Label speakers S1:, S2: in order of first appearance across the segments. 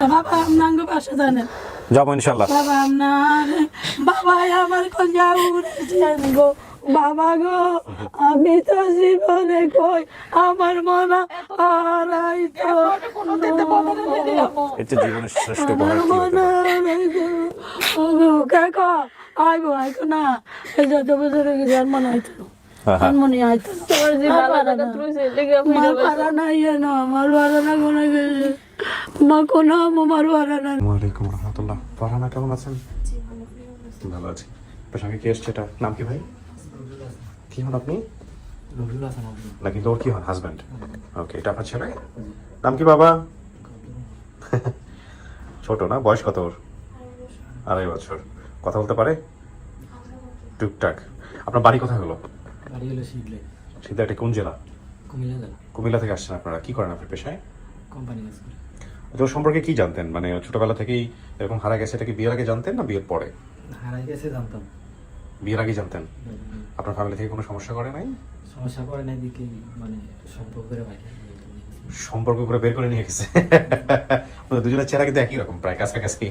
S1: বাবা আপনার বাসা জানেন
S2: যাব ইনশাল্লাহ।
S1: বাবা আমার গো। বাবা গো আমি তো জীবনে কই আমার মনে হারাই তো
S2: এটা জীবনের শ্রেষ্ঠ
S1: কাকা আইবো আইকো না। এই যত বছর গেছে আর মনে না। না মার পারা নাই যেন আমার পারা না কোনো গেছে মা কোনো আমার পারা না
S2: আসসালামু আলাইকুম রহমতুল্লাহ। ফারহানা কেমন আছেন? ভালো আছি। কে এসছে এটা? নাম কি ভাই? কি হন আপনি? না কিন্তু ওর কি হন? হাজব্যান্ড ওকে এটা আপনার ছেলে? নাম কি বাবা? ছোট না? বয়স কত ওর? আড়াই বছর। কথা বলতে পারে? টুকটাক। আপনার বাড়ি কোথায় হলো?
S3: বাড়ি হলো শিখলে
S2: সিদ্ধা এটা কোন জেলা?
S3: কুমিল্লা জেলা।
S2: কুমিল্লা থেকে আসছেন আপনারা। কি করেন আপনার পেশায়?
S3: কোম্পানি কাজ করে।
S2: তোর সম্পর্কে কি জানতেন? মানে ছোটবেলা থেকেই এরকম হারা গেছে এটা কি বিয়ের আগে জানতেন না বিয়ের পরে?
S3: হারাই গেছে জানতাম।
S2: বিয়ের আগে জানতেন? আপনার ফ্যামিলি থেকে কোনো সমস্যা করে নাই?
S3: সমস্যা করে নাই দিকে মানে সম্পর্ক করে বাইরে
S2: সম্পর্ক করে বের করে নিয়ে গেছে? দুজনের চেহারা কিন্তু একই রকম প্রায় কাছাকাছি।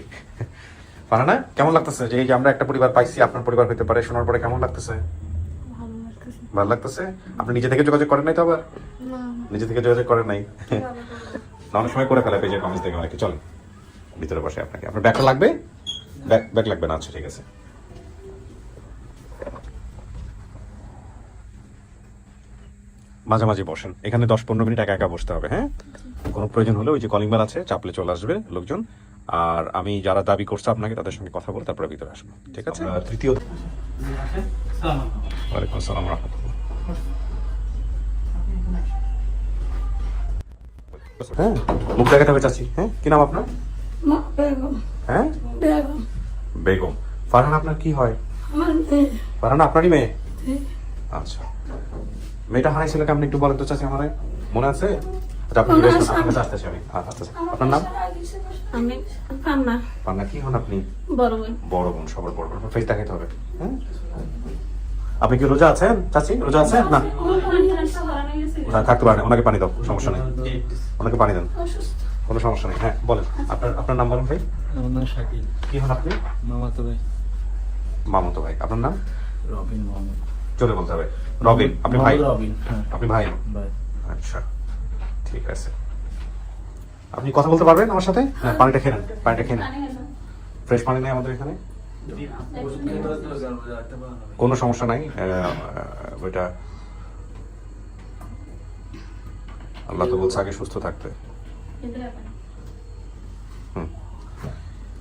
S2: পারে না কেমন লাগতেছে? যে এই যে আমরা একটা পরিবার পাইছি আপনার পরিবার হতে পারে শোনার পরে কেমন লাগতেছে? ভালো লাগতেছে। আপনি নিজে থেকে যোগাযোগ করেন নাই তো আবার? নিজে থেকে যোগাযোগ করেন নাই? অনেক সময় করে ফেলে পেজের কমেন্টস থেকে অনেকে চলেন ভিতরে বসে আপনাকে। আপনার ব্যাগটা লাগবে? ব্যাগ ব্যাগ লাগবে না? আচ্ছা ঠিক আছে। মাঝামাঝি বসেন। এখানে দশ পনেরো মিনিট একা একা বসতে হবে হ্যাঁ? কোনো প্রয়োজন হলে ওই যে কলিং বেল আছে চাপলে চলে আসবে লোকজন। আর আমি যারা দাবি করছে আপনাকে তাদের সঙ্গে কথা বলে তারপরে ভিতরে আসব। ঠিক আছে? তৃতীয় ওয়ালাইকুম আসসালাম হ্যাঁ? মুখ দেখাতে হবে চাচ্ছি হ্যাঁ? কি নাম আপনার? হ্যাঁ?
S1: বেগম।
S2: ফারহান আপনার কি হয়? ফারহান আপনারই মেয়ে? আচ্ছা। মেয়েটা হারাইছিল কেমন একটু বলেন তো চাচি আমার। মনে আছে? আচ্ছা আপনার আচ্ছা আচ্ছা আপনার নাম?
S1: আমি কান্না
S2: পান্না কি হন আপনি?
S1: বড় বোন।
S2: বড় বোন সবার বড় বোন। ফেস দেখাইতে হবে। হ্যাঁ? আপনি কি রোজা আছেন চাচি? রোজা আছেন? না, থাকতে পারেন ওনাকে পানি দাও সমস্যা নেই। ওনাকে পানি দেন। কোনো সমস্যা নেই হ্যাঁ বলেন। আপনার আপনার নাম বলেন ভাই?
S3: আমার নাম শাকিল।
S2: কি হন আপনি?
S3: মামা তো ভাই।
S2: মামতো ভাই। আপনার নাম?
S3: রবিন মোহাম্মদ
S2: চলে বলতে হবে। রবিন আপনি ভাই?
S3: রবিন হ্যাঁ।
S2: আপনি ভাই? আচ্ছা ঠিক আছে। আপনি কথা বলতে পারবেন আমার সাথে? হ্যাঁ পানিটা খেয়ে নেন পানিটা খেয়ে নেন। ফ্রেশ পানি নেই আমাদের এখানে? কোনো সমস্যা নাই ওইটা আল্লাহ তো বলছে আগে সুস্থ থাকতে।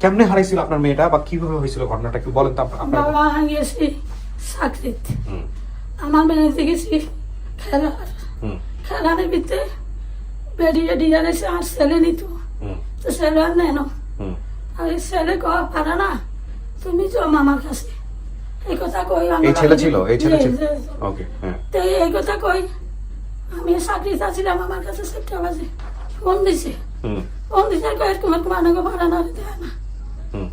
S2: কেমনে হারাইছিল আপনার মেয়েটা বা কীভাবে হয়েছিল ঘটনাটা একটু বলেন তো আপনার
S1: বাবা গেছি চাকরিতে। আমার গেছি খেলার খেলার ভিতরে বেরিয়ে আর ছেলে নিত। তো ছেলে আর নেন আর ছেলে কওয়া পারে না। তুমি যাও মামার কাছে। এই কথা কই
S2: এই ছেলে ছিল? এই ছেলে ছিল? ওকে হ্যাঁ।
S1: তো এই কথা কই আমি চাকরি চাচ্ছিলাম আমার কাছে চারটা বাজে। ফোন দিছে। ফোন দিছে কয় তোমার মানাগো ভাড়া না দেয় না।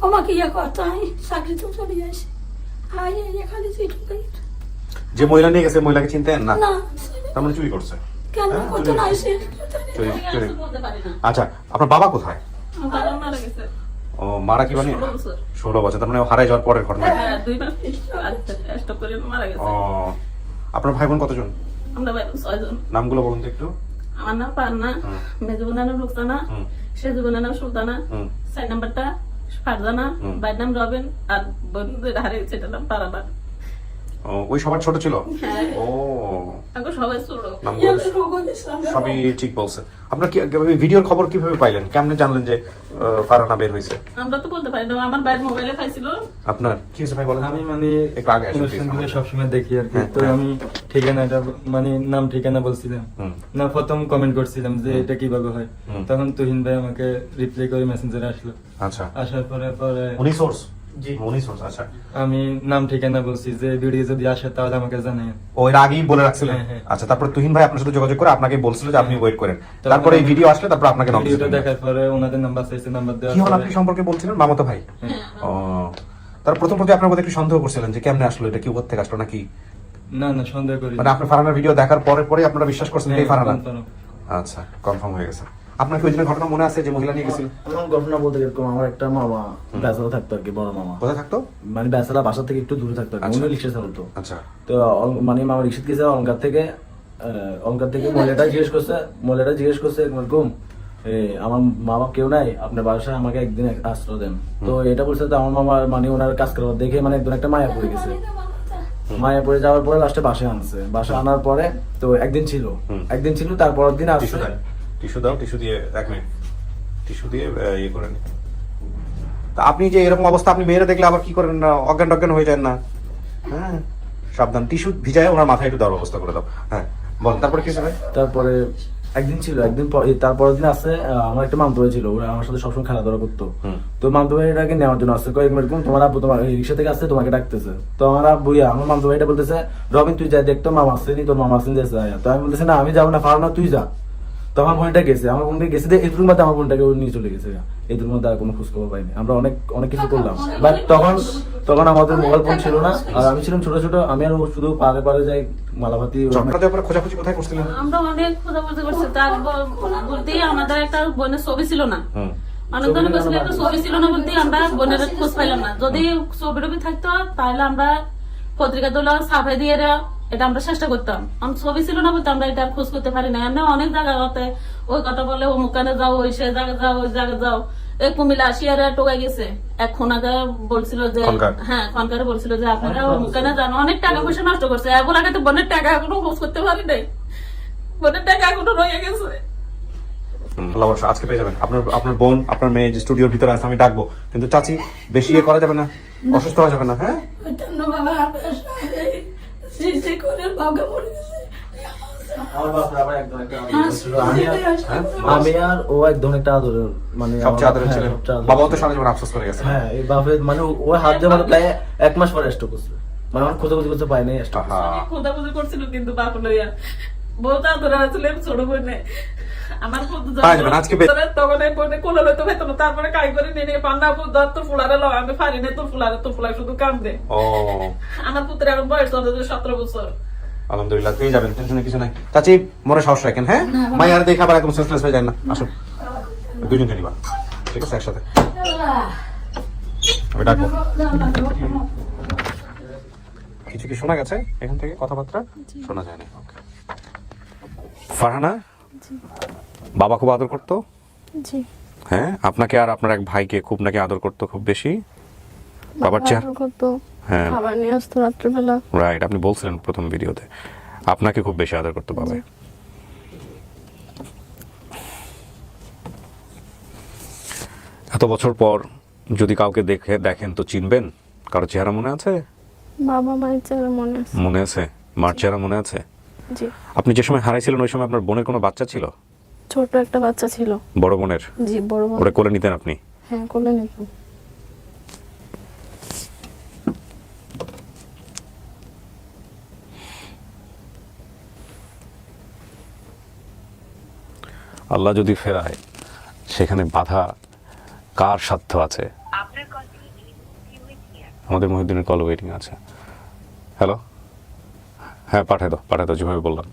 S1: আমাকে ইয়ে করতো আমি চাকরি তো চলে যাইছি আই এই খালি চিঠি
S2: যে মহিলা নিয়ে গেছে মহিলাকে চিনতেন না?
S1: না।
S2: তার মানে চুরি করছে।
S1: কেন
S2: হ্যাঁ, আচ্ছা আপনার বাবা কোথায়? ও মারা কি মানে? ষোলো বছর। তার মানে ও হারাই যাওয়ার পরের ঘটনা।
S4: হ্যাঁ, মারা গেছে।
S2: ও আপনার ভাই বোন কতজন?
S4: আমরা ভাই ছয়জন
S2: নামগুলো বলুন তো একটু।
S4: আমার নাম পান্না মেজুবুর নাম রুকসানা
S2: হুম।
S4: নাম সুলতানা সাইড নাম্বারটা ফারজানা বাইর নাম রবিন আর বন্ধুদের হারিয়েছে এটার নাম পারানা
S2: ও, ওই সবার ছোট ছিল?
S4: হ্যাঁ।
S2: ও।
S4: সবাই
S2: ঠিক বলছে। আপনার কি ভিডিওর খবর কীভাবে পাইলেন? কেমনে জানলেন যে আহ, ফারহানা বের হয়েছে
S4: আমরা তো বলতে পারি না আমার মোবাইলে পাইছিল
S2: আপনার? কি হয়েছে ভাই বলেন?
S3: আমি মানে
S2: একটু আগে
S3: সবসময় দেখি আর কি।
S2: হ্যাঁ,
S3: তো
S2: হ্যাঁ।
S3: আমি ঠিকানাটা মানে নাম ঠিকানা বলছিলাম। না প্রথম কমেন্ট করছিলাম যে এটা কীভাবে হয়। তখন তুহিন ভাই আমাকে রিপ্লাই করে মেসেঞ্জারে আসলো।
S2: আচ্ছা।
S3: আসার পরে পরে
S2: উনি সোর্স
S3: আমি নাম ঠিকানা বলছি যে ভিডিও যদি আসে তাহলে আমাকে
S2: ও এর আগেই বলে রাখছিলেন?
S3: হ্যাঁ, হ্যাঁ।
S2: আচ্ছা তারপর তুহিন ভাই আপনার সাথে যোগাযোগ করে আপনাকে বলছিল যে আপনি ওয়েট করেন।
S3: তারপরে
S2: এই ভিডিও আসলে তারপর আপনাকে
S3: ভিডিওটা দেখার পরে ওনাদের নাম্বার চাইছে নাম্বার
S2: কি হল আপনি
S3: পরে
S2: সম্পর্কে বলছিলেন? মামাতো ভাই।
S3: হ্যাঁ।
S2: ও তার প্রথম প্রতি আপনার মধ্যে একটু সন্দেহ করছিলেন যে কেমনে আসলো এটা কি উপর থেকে আসলো নাকি?
S3: না না সন্দেহ করি
S2: মানে আপনার ফারানার ভিডিও দেখার পরে পরে আপনারা বিশ্বাস করছেন এই
S3: হ্যাঁ,
S2: ফারানা আচ্ছা কনফার্ম হয়ে গেছে। আপনার কি ওই ঘটনা মনে আছে যে মহিলা নিয়ে গেছিল?
S3: আমার ঘটনা বলতে এরকম আমার একটা মামা ব্যাচেলা থাকতো আর কি বড় মামা।
S2: কোথায় থাকতো?
S3: মানে ব্যাচেলা বাসা থেকে একটু দূরে থাকতো আর কি।
S2: আচ্ছা।
S3: উনি রিক্সা চালাতো।
S2: আচ্ছা।
S3: তো অল- মানে মামা রিক্সা গেছে অলঙ্কার থেকে আহ, অলঙ্কার থেকে মহিলাটা জিজ্ঞেস করছে মহিলাটা জিজ্ঞেস করছে এরকম এ, আমার মা বাবা কেউ নাই আপনার বাসায় আমাকে একদিন এক- আশ্রয় দেন। তো এটা বলছে তো আমার মামা মানে ওনার কাজ করার দেখে মানে একদম একটা মায়া পড়ে গেছে। মায়া পড়ে যাওয়ার পরে লাস্টে বাসায় আনছে। বাসায় আনার পরে তো একদিন ছিল। একদিন ছিল তারপরের দিন আসছে।
S2: টিস্যু দাও টিস্যু দিয়ে এক মিনিট। টিস্যু দিয়ে ইয়ে করে নিন তা আপনি যে এরকম অবস্থা আপনি মেয়েরা দেখলে আবার কি করেন না অজ্ঞান টজ্ঞান হয়ে যান না? হ্যাঁ সাবধান। টিস্যু ভিজায় ওনার মাথায় একটু দেওয়ার ব্যবস্থা করে দাও। হ্যাঁ বল তারপরে কি হবে
S3: তারপরে একদিন ছিল একদিন পর এই তারপরের দিন আসছে আহ, আমার একটা মামতো ভাই ছিল ওরা আমার সাথে সবসময় খেলাধুলা করতো। তো মামতো ভাইটাকে নেওয়ার জন্য আসছে কয়েক মিনিট তোমার আব্বু তোমার রিক্সা থেকে আসছে তোমাকে ডাকতেছে। তো আমার আব্বু আমার মামতো ভাইটা বলতেছে রবিন তুই যা দেখতো মামা আসছেনি তোর মামা আসছেন যে। তো আমি বলতেছি না আমি যাব না পারো না তুই যা। তো আমার বোনটা গেছে আমার বোনটা গেছে যে এদুর মধ্যে আমার বোনটাকে নিয়ে চলে গেছে। এদুর মধ্যে আর কোনো খোঁজ খবর পাইনি। আমরা অনেক অনেক কিছু করলাম। বাট তখন তখন আমাদের মোবাইল ফোন ছিল না আর আমি ছিলাম ছোট ছোট আমি আর শুধু পারে পারে যাই মালাভাতি
S2: খোঁজাখুঁজি কোথায় করছিলেন?
S4: আমরা অনেক খোঁজাখুঁজি করছি তার ব- বলতে আমাদের একটা বোনের ছবি ছিল না।
S2: হুম।
S4: অনেক একটা ছবি ছিল না বলতে আমরা বোনের খোঁজ পাইলাম না। যদি ছবি টবি থাকতো তাহলে আমরা পত্রিকা তোলা ছাপাই দিয়ে এটা আমরা চেষ্টা করতাম। আমার ছবি ছিল না বলতে আমরা এটা খোঁজ করতে পারি না এমনি অনেক জায়গাতে ওই কথা বলে অমুক কানে যাও ওই সে জায়গা যাও ওই জায়গা যাও। এই কুমিল্লা আসিয়ারে টোকা গেছে। এখন আগে বলছিল যে হ্যাঁ খনকারে বলছিল যে আপনারা অমুক কানে যান। অনেক টাকা পয়সা নষ্ট করছে। এখন আগে তো বোনের টাকা এখনও খোঁজ করতে পারি নাই। বোনের টাকা এখনও রয়ে গেছে।
S2: হুম, আল্লাহ ভরসা, আজকে পেয়ে যাবেন। আপনার আপনার বোন আপনার মেয়ে যে স্টুডিওর ভিতরে আছে আমি ডাকবো। কিন্তু চাচি বেশি ইয়ে করা যাবে না। অসুস্থ হওয়া যাবে না হ্যাঁ?
S1: করে মরে গেছে হ্যাঁ।
S3: আমি আর-
S2: হ্যাঁ?
S3: ও একদম একটা আদরের মানে
S2: সবচেয়ে আদরের
S3: হ্যাঁ,
S2: ছিলেন
S3: সবচেয়ে আদরের
S2: বাবাও তো সারা জীবন আফসোস করে গেছে
S3: হ্যাঁ এই বাপের মানে ও- হাত দিয়ে মানে প্রায় এক মাস পরে স্টক করছে। মানে আমার খোঁজাখুঁজি করতে পাই নাই
S4: খোঁজাখুঁজি করছিল কিন্তু বাপ লইয়া বহুত আদর আছিল ছোট বোনে। আমার বন্ধু যখন
S2: পাই যাবেন, আজকে বে-
S4: ধরে তখন এই বোনে কোলে লইতে পারতো না তারপরে কাই করে নিয়ে নিয়ে পান্না ধর তোর ফুলারে লও আমি পারি না তোর ফুলারে তোর ফুলারে শুধু কাম দে আমার পুত্রের এখন বয়স চলতে সতেরো বছর।
S2: আলহামদুলিল্লাহ পেয়ে যাবেন টেনশনের কিছু নাই। চাচি মনে সাহস রাখেন হ্যাঁ? মায়ের দেখে আবার একদম সেন্সলেস হয়ে যায় না। আসুন। দুজনকে নিবা। ঠিক আছে একসাথে। আমি ডাকবো। কিছু কি শোনা গেছে এখান থেকে কথাবার্তা? শোনা যায়নি। Okay. ফারহানা? বাবা খুব আদর করতো?
S5: জি।
S2: হ্যাঁ? আপনাকে আর আপনার এক ভাইকে খুব নাকি আদর করতো খুব বেশি? বাবার চেহারা?
S5: বাবা করতো।
S2: হ্যাঁ।
S5: খাবার নিয়ে আসতো রাত্রেবেলা।
S2: রাইট আপনি বলছিলেন প্রথম ভিডিওতে। আপনাকে খুব বেশি আদর করতো বাবা। এত বছর পর যদি কাউকে দেখে দেখেন তো চিনবেন। কারও চেহারা মনে আছে?
S5: বাবা মায়ের চেহারা মনে আছে।
S2: মনে আছে? মার চেহারা মনে আছে?
S5: জি।
S2: আপনি যে সময় হারাইছিলেন ওই সময় আপনার বোনের কোনো বাচ্চা ছিল?
S5: ছোট একটা বাচ্চা ছিল।
S2: বড় বোনের?
S5: জি বড় বোন
S2: ওরে কোলে নিতেন আপনি?
S5: হ্যাঁ কোলে নিতাম।
S2: আল্লাহ যদি ফেরায় সেখানে বাধা কার সাধ্য আছে? আমাদের মহিউদ্দিনের কল ওয়েটিং আছে। হ্যালো হ্যাঁ পাঠাই দাও পাঠাই দাও, যেভাবে বললাম।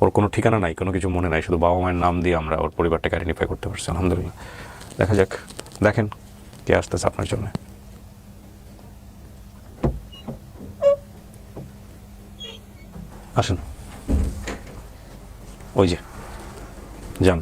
S2: ওর কোনো ঠিকানা নাই, কোনো কিছু মনে নাই, শুধু বাবা মায়ের নাম দিয়ে আমরা ওর পরিবারটাকে আইডেন্টিফাই করতে পারছি, আলহামদুলিল্লাহ। দেখা যাক, দেখেন কে আসতেছে আপনার জন্য। আসুন। ওই যে, যান।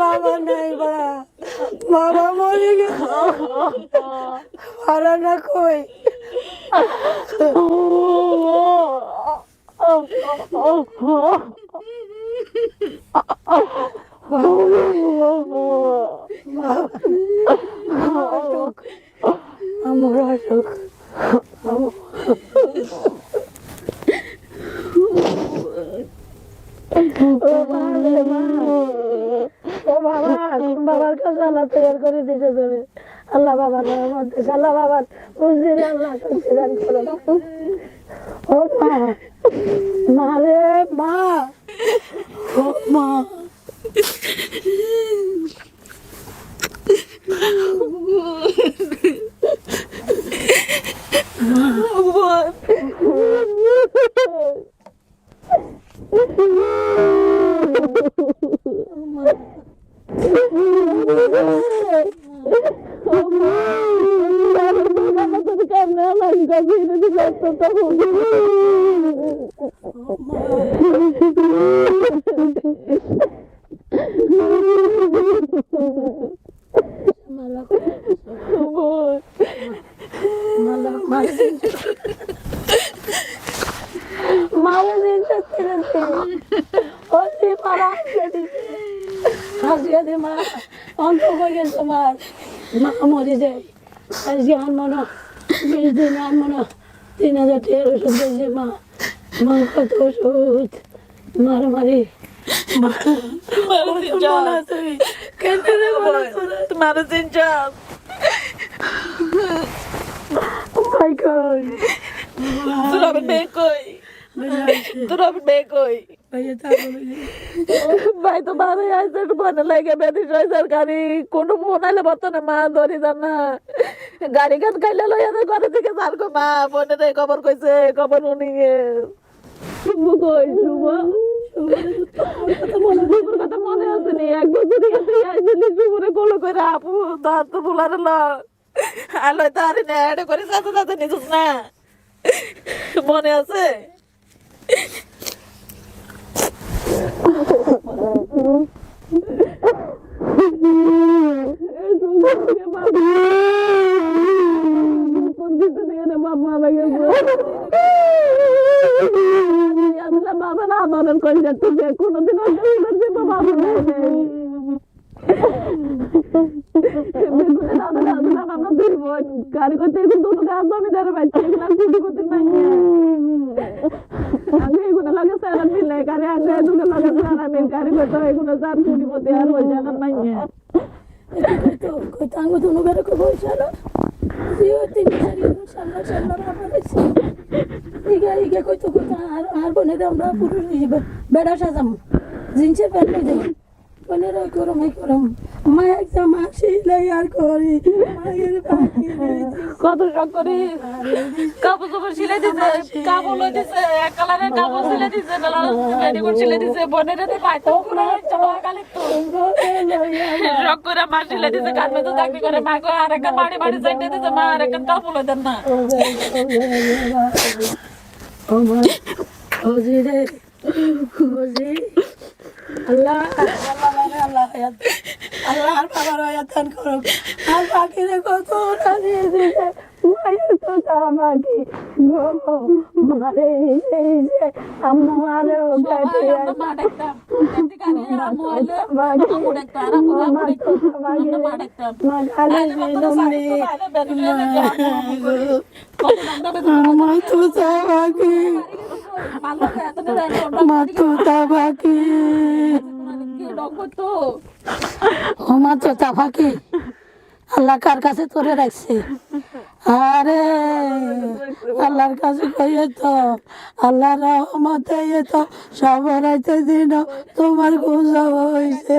S1: বাবা নাই বা। বাবা মরে পারা না কই? আমার অসুখ। ও বাবা বাবার কাছে আল্লাহ তৈরি করে দিতে দেবে আল্লাহ বাবার মধ্যে আল্লাহ বাবার বুঝলি আল্লাহ দান করো ও মা মা রে মা ও মা মারা দিতে ওই মারা হাসিয়া দি মা অন্ত হয়ে গেছে মার মা মরে যায় আজকে আনমনো বিশ তিন হাজার টাকার ওষুধ দিয়েছে মা মা কত ওষুধ মারামারি
S4: তোর মেয়ে কই? তোর মেয়ে কই?
S1: ভাইয়া তারপরে
S4: ভাই তো মনে লাগে বেদি কোনো না মা ধরি যান না গাড়ি গান খাইলে লইয়া যায় ঘরে থেকে যার গো মা ফোনে রে খবর কইছে খবর উনি শুভ কই শুভ মনে আছে নি এক বছর গেছে আইছিলি শুভরে কোলো করে আপু তার তো বলার ল আলো তার নে করে সাথে সাথে নিছিস না মনে আছে বাবা না আদরণ করে যাচ্ছে কোনোদিন বাবা কারিগরতে দুটো গাছ আমি ধরে পাচ্ছি এগুলো ছুটি করতে পারি আগে এগুলো লাগে সারা মিলে কারে আগে দুটো লাগে সারা মিল কারিগর এগুলো সার ছুটি করতে আর হয়ে যাবে না
S1: তো কই তাঙ্গো দুনো বেরে কো বইছালো জিও তিন চারি সামনে সামনে রাখা ইগে ইগে কই তো কই আর আর বনে দে আমরা পুরুষ হিসেবে বেড়া সাজাম প্যান্ট লই দেব বনে রই করম এই করম মা একদম আসিলে আর করি
S4: কত শখ করি কাপড় চোপড় সিলাই দিছে কাপড় লই দিছে এক কালারের কাপড় সিলাই দিছে রেডিমেড সিলাই দিছে বনের রে পাইতো পুরো চাপা কালি তো। শখ করে মা সিলাই দিছে কাটবে তো চাকরি করে? মা কো আর একটা বাড়ি বাড়ি যাইতে দিছে মা আর একটা কাপড় লই দেন না।
S1: ও মা ওজি রে ওজি আল্লাহ আল্লাহ মানে আল্লাহ আল্লাহ আর বাবার হায়াত দান আর বাকি রে কত আমার তো বাকি মা ও মা তো আল্লাহ কার কাছে তোরে রাখছে? আরে, আল্লাহর কাছে কইয়ে তো আল্লাহ রহমতে তো সবরাইতে দিন তোমার গুজব হয়েছে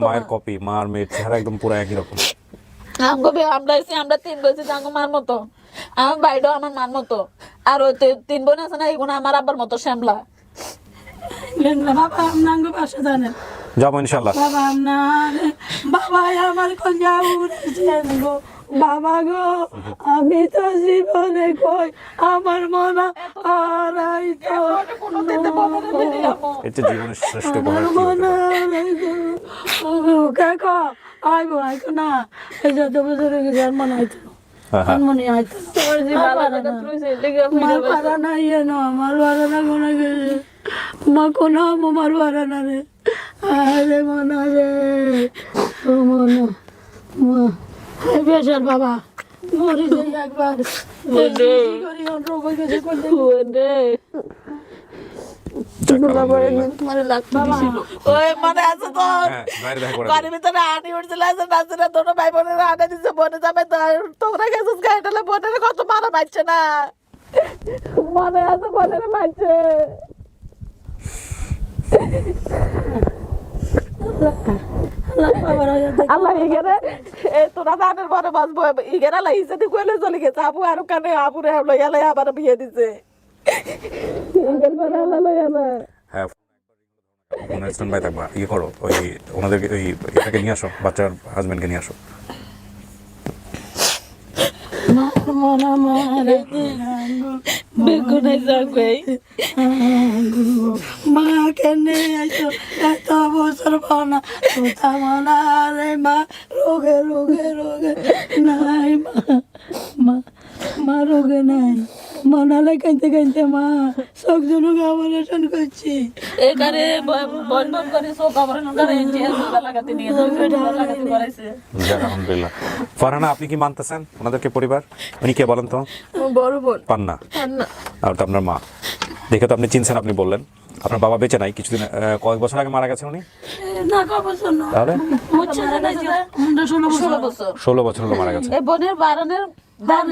S2: মায়ের কপি মার মেয়ের চেহারা একদম পুরো একই রকম
S4: আমরা তিন জাঙ্গো মার মতো আমার বাইডও আমার মার মতো আর ওই তিন বোন আছে না এগুলো আমার আব্বার মতো শ্যামলা
S1: বাবা আপনার পাশে জানেন
S2: যাব ইনশাল্লাহ
S1: বাবা আপনার বাবা আমার কলজা উড়েছেন গো বাবা গো আমি তো জীবনে কই আমার মন আরাই তো
S2: এটা জীবনের শ্রেষ্ঠ
S1: মন আরাই আইবো আইতো না। এই যত বছর হয়ে গেছে আর মনে আইতো আর আইতো
S5: তোমার যে ভালো লাগা তুই লেগে
S1: মার পারা নাই এনো আমার পারা না কোনো গেছে। মা কোনো আমার পারা না রে আরে মনা রে। ও মনা বেশার বাবা মরে যাই একবার।
S6: মনে কত মারা মারছে না। মনে আছে বোনের মারছে।
S1: আল্লাহ হয়ে
S6: ইগেরে এ তোরা দানের বড় বাঁচবো ইগেরে আল্লাহ ইসে কইলে চলে গেছে আর কানে আপু রে লইয়া লইয়া আবার বিয়ে দিছে ইগের করে আল্লাহ লইয়া না
S2: হ্যাঁ ওনার স্ট্যান্ড বাই থাকবা ইয়ে করো ওই ওনাদেরকে ওই এটাকে নিয়ে আসো বাচ্চার হাজবেন্ডকে নিয়ে আসো
S1: মনা মারে
S6: বেগুনে যাবে
S1: মা কেনে আইছো? এত বছর পাওনা কোথা মনা রে মা রোগে রোগে রোগে। নাই মা মা রোগে নাই। মনালে কাইতে কাইতে মা সব জনকে অপারেশন করছি।
S4: এখানে বন বন করে সব অপারেশন করে লাগাতে নিয়ে লাগাতে করাইছে।
S2: আলহামদুলিল্লাহ। ফারহানা আপনি কি মানতেছেন ওনাদেরকে পরিবার? উনি কে বলেন তো?
S5: বড় বোন।
S2: পান্না।
S5: আর
S2: আর তো আপনার মা। দেখে তো আপনি চিনছেন আপনি বললেন। আপনার বাবা বেঁচে নাই কিছুদিন আহ, কয়েক বছর আগে মারা গেছে উনি?
S1: না না?
S2: তাহলে?
S1: ষোলো বছর।
S4: ষোলো বছর
S2: হলো মারা গেছে।
S4: এই বোনের বারানের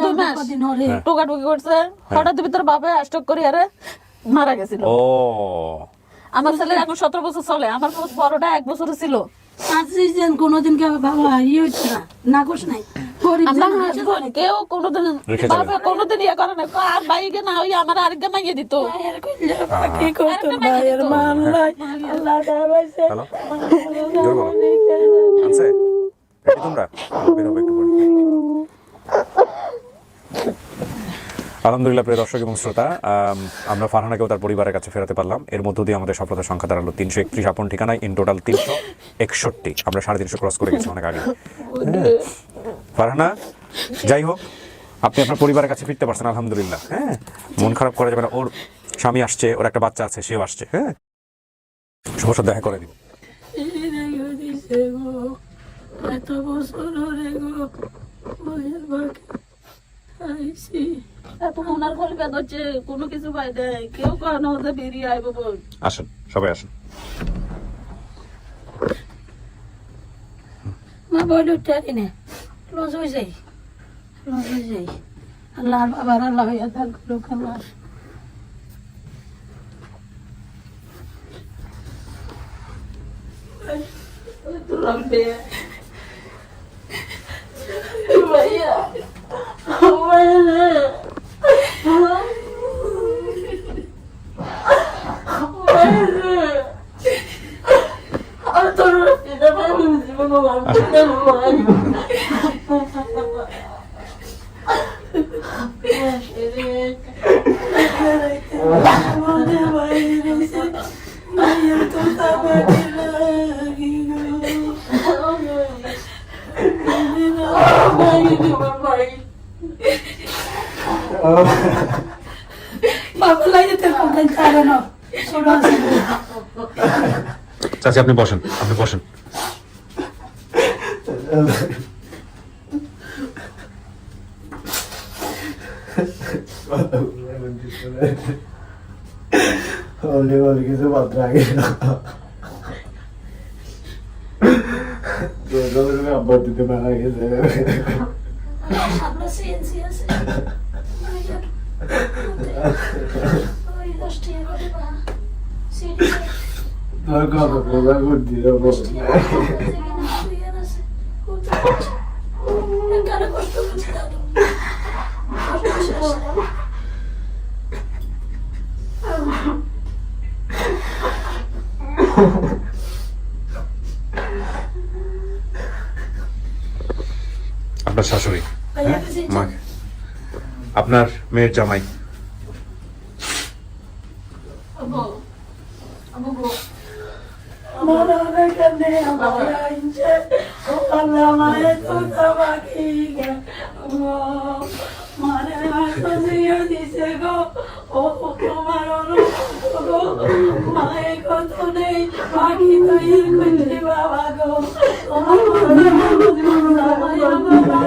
S4: দুই মাস টোকাটুকি করছে। হঠাৎ ভিতর বাবা স্টক করি আরে মারা গেছিল।
S2: ও।
S4: আমার ছেলের এখন সতেরো বছর চলে আমার বড়টা এক বছর ছিল।
S1: আসছেন কোনোদিন কেউ বাবা ইয়ে হচ্ছে না নাই।
S4: কেউ কোনোদিন বাবা কোনোদিন ইয়ে করে না। আর বাইকে না ওই আমার আরেকটা মাইয়ে দিত।
S1: আল্লাহ
S2: রেডি তোমরা একটু আলহামদুলিল্লাহ, প্রিয় দর্শক এবং শ্রোতা আমরা ফারহানাকেও তার পরিবারের কাছে ফেরাতে পারলাম। এর মধ্য দিয়ে আমাদের সফলতার সংখ্যা দাঁড়াল তিনশো একত্রিশ আপন ঠিকানায় ইন টোটাল তিনশো একষট্টি। আমরা সাড়ে তিনশো ক্রস করে গেছি অনেক আগে। হ্যাঁ। ফারহানা, যাই হোক, আপনি আপনার পরিবারের কাছে ফিরতে পারছেন, আলহামদুলিল্লাহ। হ্যাঁ। মন খারাপ করা যাবে না, ওর স্বামী আসছে, ওর একটা বাচ্চা আছে, সেও আসছে হ্যাঁ। সমস্যা দেখা করে দিব
S1: এত বছর হলে গো আইসি
S4: এত ওনার কলকাতা হচ্ছে? কোনো কিছু পাই দেয় কেউ কারণ হতে বেরিয়ে আইব বল?
S2: আসেন সবাই আসেন।
S1: মা বইল উঠারি না লস হয়ে যাই। লস হয়ে যাই। আল্লাহ বাবার আল্লাহ হইয়া থাক লোক আমার বাইরে মায়ের তো তাবাকি লাগি বাবা লাগে তো কোথায় যাবে না ছোট আছে
S2: চাচি আপনি বসেন আপনি বসেন।
S3: অনেক অনেক কিছু আব্বার দিতে মারা গেছে
S2: আপনার শাশুড়ি? হ্যাঁ? মাকে? আপনার মেয়ের জামাই?
S1: মনে রেখে আমার আইছে আল্লাহ মায়ের তো বাকি হাসো দিয়ে দিছে গো ও তোমার গো মায়ের কত নেই বাকি তো ইর বাবা গো তোমার
S6: আমরা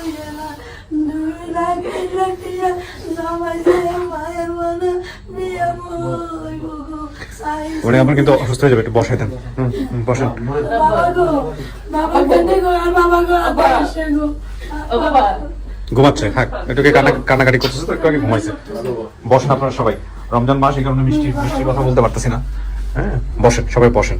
S2: উনি আমার কিন্তু অসুস্থ হয়ে যাবে, একটু দেন। বসেন। ঘুমাচ্ছে হ্যাঁ কান্নাকাটি করতেছে তো, একটু আগে ঘুমাইছে। বসেন আপনারা সবাই। রমজান মাস, এই কারণে মিষ্টি মিষ্টির কথা বলতে পারতেছি না। হ্যাঁ বসেন, সবাই বসেন।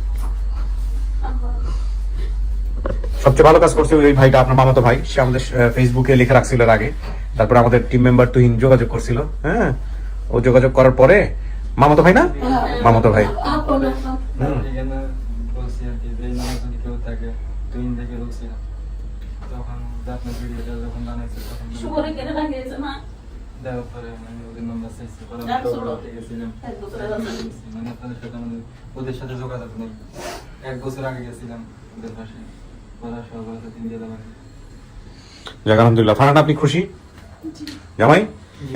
S2: সবচেয়ে ভালো কাজ করছে ওই ভাইটা, আপনার মামাতো ভাই। সে আমাদের ফেসবুকে লিখে রাখছিল এর আগে। তারপর আমাদের টিম মেম্বার তুহিন যোগাযোগ করছিল হ্যাঁ? ও যোগাযোগ করার পরে মামাতো ভাই না? মামাতো ভাই।
S7: ওদের। মানে সাথে ওদের সাথে যোগাযোগ নেই। এক বছর আগে গেছিলাম ওদের পাশে ওরা সবার সাথে তিন দিয়ে দেবেন
S2: আলহামদুলিল্লাহ। ফারহান আপনি খুশি? জামাই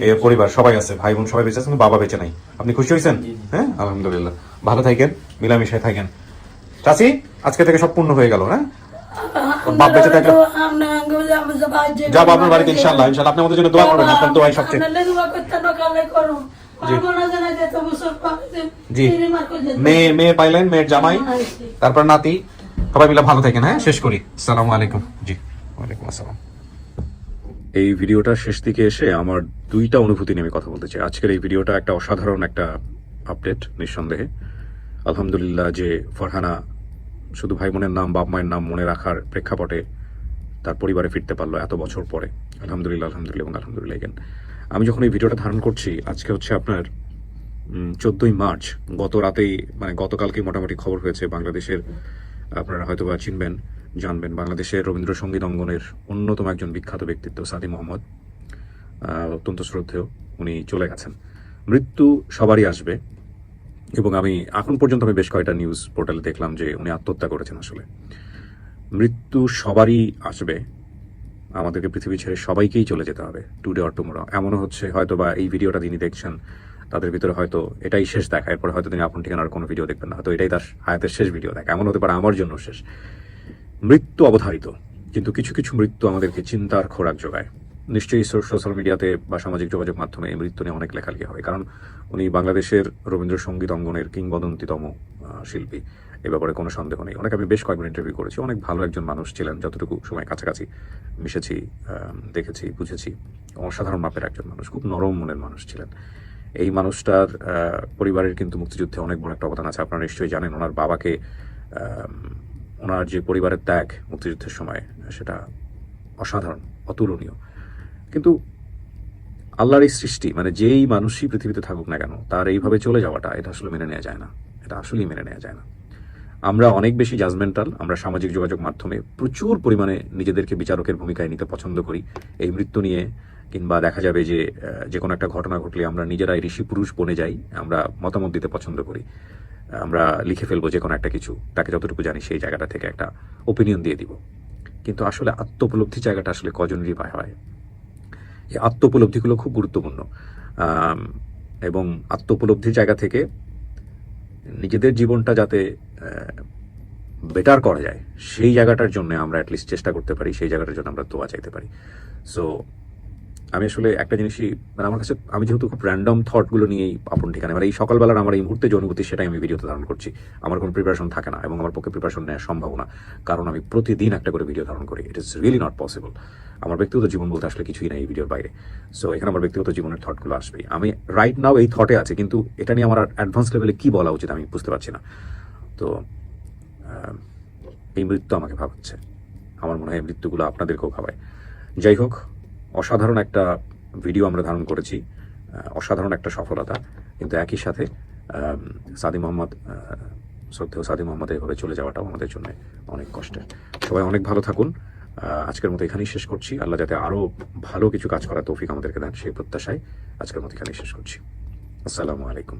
S2: এই পরিবার সবাই আছে ভাই বোন সবাই বেঁচে আছে কিন্তু বাবা বেঁচে নাই। আপনি খুশি হয়েছেন? হ্যাঁ? আলহামদুলিল্লাহ। ভালো থাকেন মিলামিশায় থাকেন। চাচি আজকে থেকে সব পূর্ণ হয়ে গেল হ্যাঁ? বাপ বেঁচে থাকলে
S1: যাব সবাই যে
S2: যাব আপনার বাড়িতে ইনশাল্লাহ ইনশাল্লাহ আপনি আমাদের জন্য দোয়া করবেন আপনার দোয়াই সবচেয়ে জি। মেয়ে মেয়ে পাইলেন মেয়ের জামাই তারপর নাতি। সবাই মিলে ভালো থাকেন হ্যাঁ? শেষ করি। সালামু আলাইকুম। জি ওয়ালাইকুম আসসালাম। এই ভিডিওটা শেষ দিকে এসে আমার দুইটা অনুভূতি নিয়ে আমি কথা বলতে চাই। আজকের এই ভিডিওটা একটা অসাধারণ একটা আপডেট নিঃসন্দেহে। আলহামদুলিল্লাহ যে ফরহানা শুধু ভাই বোনের নাম বাপ মায়ের নাম মনে রাখার প্রেক্ষাপটে তার পরিবারে ফিরতে পারল এত বছর পরে। আলহামদুলিল্লাহ আলহামদুলিল্লাহ এবং আলহামদুলিল্লাহ again। আমি যখন এই ভিডিওটা ধারণ করছি, আজকে হচ্ছে আপনার চোদ্দই মার্চ। গত রাতেই মানে গতকালকেই মোটামুটি খবর হয়েছে, বাংলাদেশের আপনারা হয়তো বা চিনবেন জানবেন, বাংলাদেশের রবীন্দ্রসঙ্গীত অঙ্গনের অন্যতম একজন বিখ্যাত ব্যক্তিত্ব সাদি মোহাম্মদ অত্যন্ত শ্রদ্ধেয়, উনি চলে গেছেন। মৃত্যু সবারই আসবে এবং আমি এখন পর্যন্ত আমি বেশ কয়েকটা নিউজ পোর্টালে দেখলাম যে উনি আত্মহত্যা করেছেন আসলে। মৃত্যু সবারই আসবে। আমাদেরকে পৃথিবী ছেড়ে সবাইকেই চলে যেতে হবে টুডে অর টুমোরো এমনও হচ্ছে হয়তো বা এই ভিডিওটা যিনি দেখছেন, তাদের ভিতরে হয়তো এটাই শেষ দেখা। এরপর হয়তো তিনি আপন ঠিকানার কোনো ভিডিও দেখবেন না। হয়তো এটাই তার হায়াতের শেষ ভিডিও দেখা। এমন হতে পারে আমার জন্য শেষ। মৃত্যু অবধারিত, কিন্তু কিছু কিছু মৃত্যু আমাদেরকে চিন্তার খোরাক যোগায়। নিশ্চয়ই সোশ্যাল মিডিয়াতে বা সামাজিক যোগাযোগ মাধ্যমে এই মৃত্যু নিয়ে অনেক লেখালেখি হয়। কারণ উনি বাংলাদেশের রবীন্দ্রসঙ্গীত অঙ্গনের কিংবদন্তিতম শিল্পী। এ ব্যাপারে কোনো সন্দেহ নেই। অনেক আমি বেশ কয়েকবার ইন্টারভিউ করেছি। অনেক ভালো একজন মানুষ ছিলেন। যতটুকু সময় কাছাকাছি মিশেছি দেখেছি, বুঝেছি, অসাধারণ মাপের একজন মানুষ, খুব নরম মনের মানুষ ছিলেন। এই মানুষটার পরিবারের কিন্তু মুক্তিযুদ্ধে অনেক বড় একটা অবদান আছে। আপনারা নিশ্চয়ই জানেন, ওনার বাবাকে ওনার যে পরিবারের ত্যাগ মুক্তিযুদ্ধের সময়, সেটা অসাধারণ, অতুলনীয়। কিন্তু আল্লাহর এই সৃষ্টি মানে যেই মানুষই পৃথিবীতে থাকুক না কেন, তার এইভাবে চলে যাওয়াটা, এটা আসলে মেনে নেওয়া যায় না। এটা আসলেই মেনে নেওয়া যায় না। আমরা অনেক বেশি জাজমেন্টাল আমরা সামাজিক যোগাযোগ মাধ্যমে প্রচুর পরিমাণে নিজেদেরকে বিচারকের ভূমিকায় নিতে পছন্দ করি। এই মৃত্যু নিয়ে, কিংবা দেখা যাবে যে যে কোনো একটা ঘটনা ঘটলে আমরা নিজেরাই ঋষি পুরুষ বনে যাই, আমরা মতামত দিতে পছন্দ করি। আমরা লিখে ফেলব যে কোনো একটা কিছু, তাকে যতটুকু জানি সেই জায়গাটা থেকে একটা ওপিনিয়ন দিয়ে দিব। কিন্তু আসলে আত্মোপলব্ধি জায়গাটা আসলে কজনেরই পায় হয়। এই আত্মোপলব্ধিগুলো খুব গুরুত্বপূর্ণ। এবং আত্মোপলব্ধির জায়গা থেকে নিজেদের জীবনটা যাতে বেটার করা যায়, সেই জায়গাটার জন্য আমরা অ্যাটলিস্ট চেষ্টা করতে পারি, সেই জায়গাটার জন্য আমরা দোয়া চাইতে পারি। সো আমি আসলে একটা জিনিসই মানে আমার কাছে, আমি যেহেতু খুব র্যান্ডম থটগুলো নিয়েই আপন ঠিকানা মানে এই সকালবেলার আমার এই মুহূর্তে যে অনুভূতি, সেটাই আমি ভিডিওতে ধারণ করছি। আমার কোনো প্রিপারেশন থাকে না এবং আমার পক্ষে প্রিপারেশন নেওয়া সম্ভব না। কারণ আমি প্রতিদিন একটা করে ভিডিও ধারণ করি। It is really not possible আমার ব্যক্তিগত জীবন বলতে আসলে কিছুই নাই এই ভিডিওর বাইরে। সো এখানে আমার ব্যক্তিগত জীবনের থটগুলো আসবেই। আমি রাইট নাও এই থটে আছে, কিন্তু এটা নিয়ে আমার অ্যাডভান্স লেভেলে কি বলা উচিত আমি বুঝতে পারছি না। তো এই মৃত্যু আমাকে ভাবাচ্ছে। আমার মনে হয় মৃত্যুগুলো আপনাদেরকেও ভাবায়। যাই হোক অসাধারণ একটা ভিডিও আমরা ধারণ করেছি অসাধারণ একটা সফলতা। কিন্তু একই সাথে সাদি মোহাম্মদ শ্রদ্ধেয় সাদি মোহাম্মদ এভাবে চলে যাওয়াটাও আমাদের জন্য অনেক কষ্টের। সবাই অনেক ভালো থাকুন। আজকের মতো এখানেই শেষ করছি। আল্লাহ যাতে আরও ভালো কিছু কাজ করার তৌফিক আমাদেরকে দেন সেই প্রত্যাশায় আজকের মতো এখানেই শেষ করছি। আসসালামু আলাইকুম।